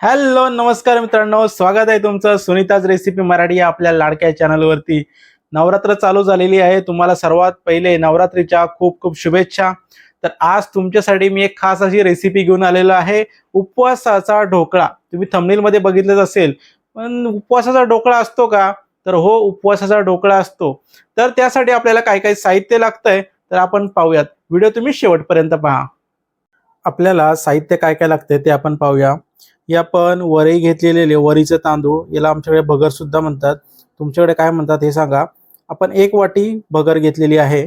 Hello नमस्कार मित्रांनो. स्वागत आहे तुमचं सुनीताज रेसिपी मराठी या आपल्या लाडक्या चॅनलवरती नवरात्र चालू झालेली आहे. तुम्हाला सर्वात पहिले नवरात्रीच्या खूप खूप शुभेच्छा. तर आज तुमच्यासाठी मी एक खास अशी रेसिपी घेऊन आलेलो आहे. उपवासाचा ढोकळा. तुम्ही थंबनेलमध्ये बघितलंच असेल पण उपवासाचा ढोकळा असतो का? तर हो उपवासाचा ढोकळा असतो. तर त्यासाठी आपल्याला काय काय साहित्य लागतंय तर आपण पाहूयात. व्हिडिओ तुम्ही शेवटपर्यंत पहा. आपल्याला साहित्य काय काय लागतंय ते आपण पाहूया. या आपण वरई घेतलेले वरीचे तांदूळ याला आमच्याकडे भगर सुद्धा म्हणतात. तुमच्याकडे काय म्हणतात हे सांगा. आपण एक वाटी भगर घेतलेली आहे.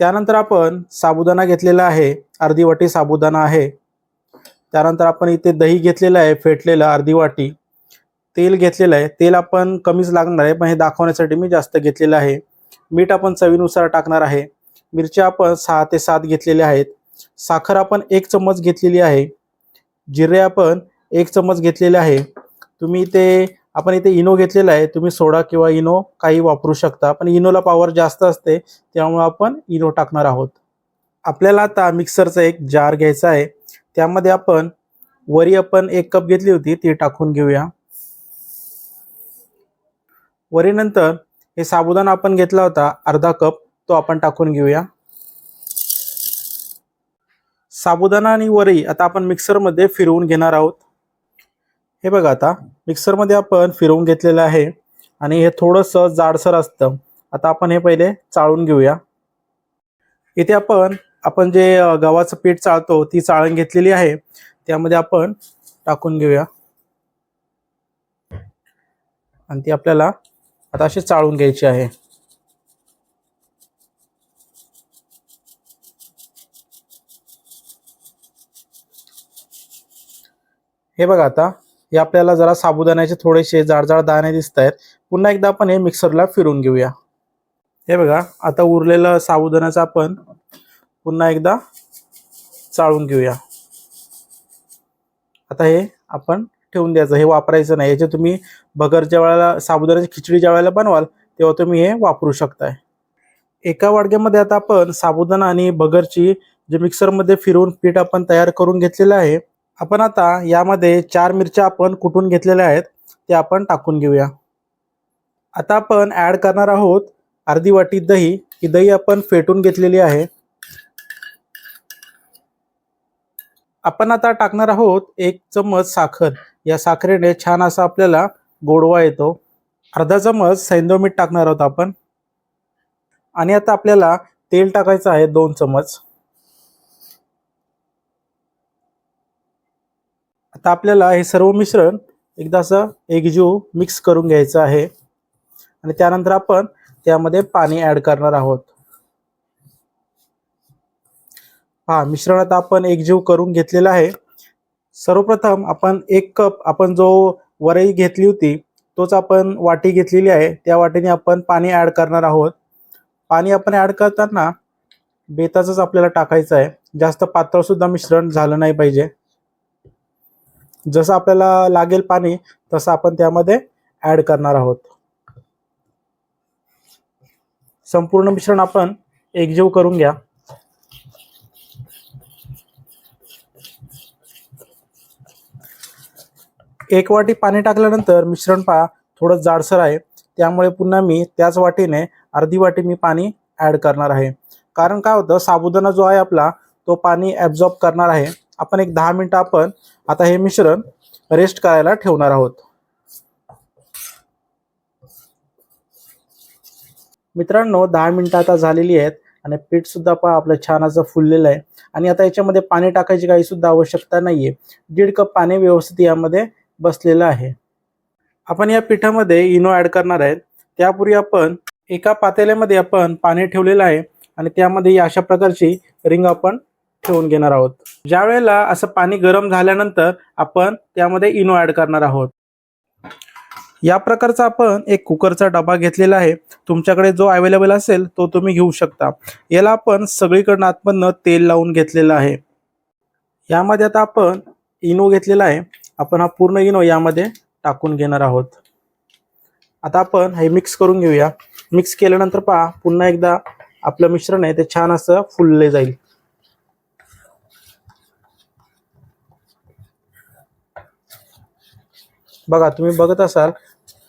त्यानंतर आपण साबुदाणा घेतलेला आहे अर्धी वाटी साबुदाणा आहे. त्यानंतर आपण इथे दही घेतलेलं आहे फेटलेलं अर्धी वाटी. तेल घेतलेलं आहे. तेल आपण कमीच लागणार आहे पण हे दाखवण्यासाठी मी जास्त घेतलेलं आहे. मीठ आपण चवीनुसार टाकणार आहे. मिरच्या आपण सहा ते सात घेतलेल्या आहेत. साखर आपण एक चम्मच घेतलेली आहे. जिरे आपण एक चम्मच घेतलेले आहे. तुम्ही ते आपण इथे इनो घेतलेला आहे. तुम्ही सोडा किंवा इनो काही वापरू शकता. पण इनोला पॉवर जास्त असते त्यामुळे आपण इनो टाकणार आहोत. आपल्याला आता मिक्सरचा एक जार घ्यायचा आहे. त्यामध्ये आपण वरी आपण एक कप घेतली होती ती टाकून घेऊया. वरीनंतर हे साबुदाणा आपण घेतला होता अर्धा कप तो आपण टाकून घेऊया. साबुदाणा आणि वरई आता आपण मिक्सरमध्ये फिरवून घेणार आहोत. हे बघा आता मिक्सरमध्ये आपण फिरवून घेतलेलं आहे आणि हे थोडंसं जाडसर असतं. आता आपण हे पहिले चाळून घेऊया. इथे आपण आपण जे गव्हाचं पीठ चाळतो ती चाळण घेतलेली आहे. त्यामध्ये आपण टाकून घेऊया. आणि ती आपल्याला आता अशी चाळून घ्यायची आहे. हे बघा आता हे आपल्याला जरा साबुदाण्याचे थोडेसे जाडजाड दाणे दिसत आहेत पुन्हा एकदा आपण हे मिक्सरला फिरून घेऊया. हे बघा आता उरलेलं साबुदाण्याचं आपण पुन्हा एकदा चाळून घेऊया. आता हे आपण ठेवून द्यायचं. हे वापरायचं नाही. याचे तुम्ही भगरच्या वेळेला साबुदाण्याची खिचडी ज्या वेळेला बनवाल तेव्हा तुम्ही हे वापरू शकताय. एका वाडग्यामध्ये आता आपण साबुदाणा आणि भगरची जे मिक्सरमध्ये फिरवून पीठ आपण तयार करून घेतलेलं आहे आपण आता यामध्ये चार मिरच्या आपण कुठून घेतलेल्या आहेत ते आपण टाकून घेऊया. आता आपण ॲड करणार आहोत अर्धी वाटी दही. ही दही आपण फेटून घेतलेली आहे. आपण आता टाकणार आहोत एक चम्मच साखर. या साखरेने छान असा आपल्याला गोडवा येतो. अर्धा चम्मच सैंदो मीठ टाकणार आहोत आपण. आणि आता आपल्याला तेल टाकायचं आहे दोन चम्मच. आता आपल्याला हे सर्व मिश्रण एकदा असं एकजीव मिक्स करून घ्यायचं आहे. आणि त्यानंतर आपण त्यामध्ये पाणी ॲड करणार आहोत. हा मिश्रण आता आपण एकजीव करून घेतलेलं आहे. सर्वप्रथम आपण एक कप आपण जो वरई घेतली होती तोच आपण वाटी घेतलेली आहे. त्या वाटीने आपण पाणी ॲड करणार आहोत. पाणी आपण ॲड करताना बेताचंच आपल्याला टाकायचं आहे. जास्त पातळसुद्धा मिश्रण झालं नाही पाहिजे. जसं आपल्याला लागेल पाणी तसं आपण त्यामध्ये ऍड करणार आहोत. संपूर्ण मिश्रण आपण एकजीव करून घ्या. एक वाटी पाणी टाकल्यानंतर मिश्रण पहा थोडं जाडसर आहे. त्यामुळे पुन्हा मी त्याच वाटीने अर्धी वाटी मी पाणी ऍड करणार आहे. कारण काय होतं साबुदाणा जो आहे आपला तो पाणी ॲब्झॉर्ब करणार आहे. आपण एक दहा मिनिटं आपण आता हे मिश्रण रेस्ट करायला ठेवणार आहोत. मित्रांनो दहा मिनिटं आता झालेली आहेत आणि पीठ सुद्धा पहा आपलं छान असं फुललेलं आहे. आणि आता याच्यामध्ये पाणी टाकायची काही सुद्धा आवश्यकता नाहीये. दीड कप पाणी व्यवस्थित यामध्ये बसलेलं आहे. आपण या पिठामध्ये इनो ऍड करणार आहेत. त्यापूर्वी आपण एका पातेल्यामध्ये आपण पाणी ठेवलेलं आहे आणि त्यामध्ये अशा प्रकारची रिंग आपण ठेवून घेणार आहोत. ज्या वेळेला असं पाणी गरम झाल्यानंतर आपण त्यामध्ये इनो ऍड करणार आहोत. या प्रकारचा आपण एक कुकरचा डबा घेतलेला आहे. तुमच्याकडे जो अवेलेबल असेल तो तुम्ही घेऊ शकता. याला आपण सगळीकडनं आतमधनं तेल लावून घेतलेलं आहे. यामध्ये आता आपण इनो घेतलेला आहे. आपण हा पूर्ण इनो यामध्ये टाकून घेणार आहोत. आता आपण हे मिक्स करून घेऊया. मिक्स केल्यानंतर पहा पुन्हा एकदा आपलं मिश्रण आहे ते छान असं फुलले जाईल. बघा तुम्ही बघत असाल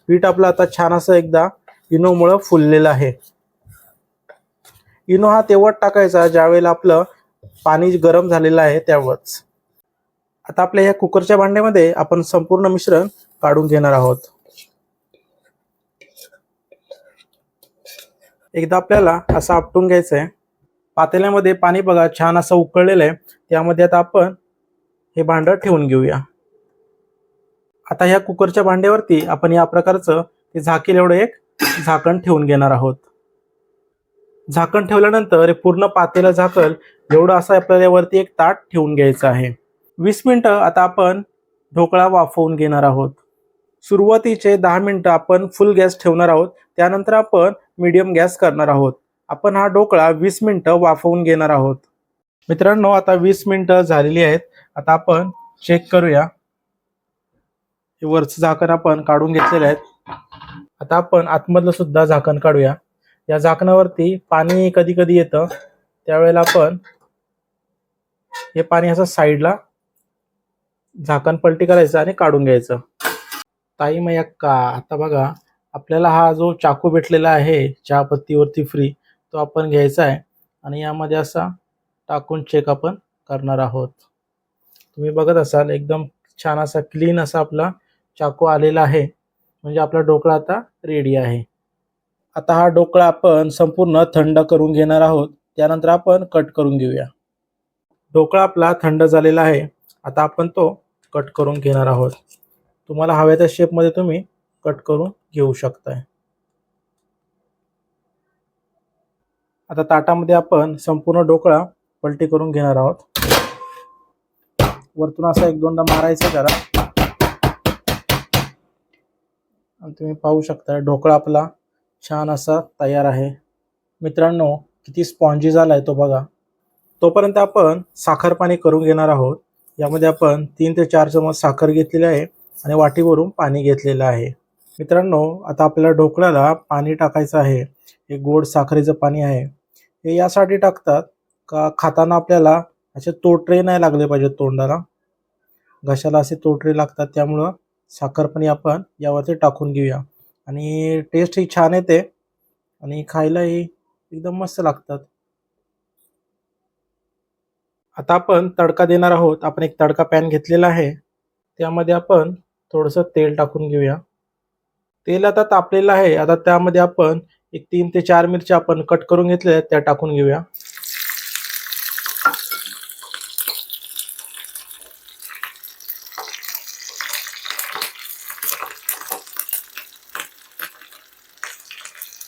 पीठ आपलं आता छान असं एकदा इनोमुळं फुललेलं आहे. इनो हा तेव्हाच टाकायचा ज्यावेळेला आपलं पाणी गरम झालेलं आहे त्यावरच आता आपल्या ह्या कुकरच्या भांड्यामध्ये आपण संपूर्ण मिश्रण काढून घेणार आहोत. एकदा आपल्याला असं आपटून घ्यायचं आहे पातेल्यामध्ये पाणी बघा छान असं उकळलेलं आहे. त्यामध्ये आता आपण हे भांडं ठेवून घेऊया. आता ह्या कुकरच्या भांड्यावरती आपण या प्रकारचं ते झाकेल एवढं एक झाकण ठेवून घेणार आहोत. झाकण ठेवल्यानंतर पूर्ण पातेलं झाकल एवढं असं आपल्याला यावरती एक ताट ठेवून घ्यायचं आहे. वीस मिनटं आता आपण ढोकळा वाफवून घेणार आहोत. सुरुवातीचे दहा मिनटं आपण फुल गॅस ठेवणार आहोत. त्यानंतर आपण मीडियम गॅस करणार आहोत. आपण हा ढोकळा वीस मिनटं वाफवून घेणार आहोत. मित्रांनो आता वीस मिनटं झालेली आहेत. आता आपण चेक करूया. हे वरचं झाकण आपण काढून घेतलेलं आहे आता आपण आतमधलं सुद्धा झाकण काढूया. या झाकणावरती पाणी कधी कधी येतं. त्यावेळेला आपण हे पाणी असं साईडला झाकण पलटी करायचं आणि काढून घ्यायचं. ताई मयक्का का आता बघा आपल्याला हा जो चाकू भेटलेला आहे चहापत्तीवरती फ्री तो आपण घ्यायचा आहे. आणि यामध्ये असा टाकून चेक आपण करणार आहोत. तुम्ही बघत असाल एकदम छान असा क्लीन असा आपला चाकू आलेला आहे. म्हणजे आपला ढोकळा आता रेडी आहे. आता हा ढोकळा आपण संपूर्ण थंड करून घेणार आहोत. त्यानंतर आपण कट करून घेऊया. ढोकळा आपला थंड झालेला आहे. आता आपण तो कट करून घेणार आहोत. तुम्हाला हव्या त्या शेपमध्ये तुम्ही कट करून घेऊ शकताय. आता ताटामध्ये आपण संपूर्ण ढोकळा पलटी करून घेणार आहोत. वरतून असा एक दोनदा मारायचा जरा आणि तुम्ही पाहू शकता ढोकळा आपला छान असा तयार आहे. मित्रांनो किती स्पॉन्जी झाला आहे तो बघा. तोपर्यंत आपण साखर पाणी करून घेणार आहोत. यामध्ये आपण तीन ते चार चमच साखर घेतलेली आहे आणि वाटीवरून पाणी घेतलेलं आहे. मित्रांनो आता आपल्याला ढोकळ्याला पाणी टाकायचं आहे. हे गोड साखरेचं पाणी आहे. हे यासाठी टाकतात का खाताना आपल्याला असे तोटरे नाही लागले पाहिजेत तोंडाला? घशाला असे तोटरे लागतात त्यामुळं साखरपणी आपण यावरती टाकून घेऊया. आणि टेस्ट ही छान येते. आणि खायलाही एकदम मस्त लागतात. आता आपण तडका देणार आहोत. आपण एक तडका पॅन घेतलेला आहे. त्यामध्ये आपण थोडंसं तेल टाकून घेऊया. तेल आता तापलेलं आहे. आता त्यामध्ये आपण एक तीन ते चार मिरच्या आपण कट करून घेतल्या त्या टाकून घेऊया.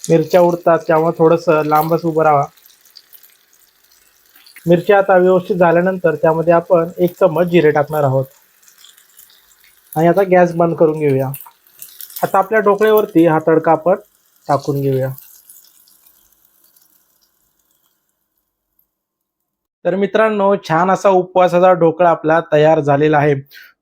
मिरच्या उडतात त्यामुळे थोडंसं लांबच उभं राहा मिरच्या आता व्यवस्थित झाल्यानंतर त्यामध्ये आपण एक चम्मच जिरे टाकणार आहोत. आणि आता गॅस बंद करून घेऊया. आता आपल्या ढोकळ्यावरती हा तडका आपण टाकून घेऊया. तर मित्रांनो छान असा उपवासाचा ढोकळा आपला तयार झालेला आहे.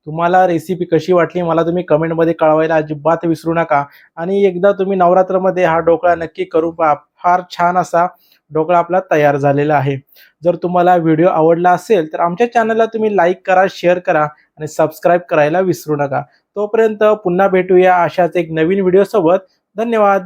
तुम्हाला रेसिपी कशी वाटली मला तुम्ही कमेंटमध्ये कळवायला अजिबात विसरू नका. आणि एकदा तुम्ही नवरात्रमध्ये हा ढोकळा नक्की करू पहा. फार छान असा ढोकळा आपला तयार झालेला आहे. जर तुम्हाला व्हिडिओ आवडला असेल तर आमच्या चॅनलला तुम्ही लाईक करा शेअर करा आणि सबस्क्राईब करायला विसरू नका. तोपर्यंत पुन्हा भेटूया अशाच एक नवीन व्हिडिओसोबत धन्यवाद.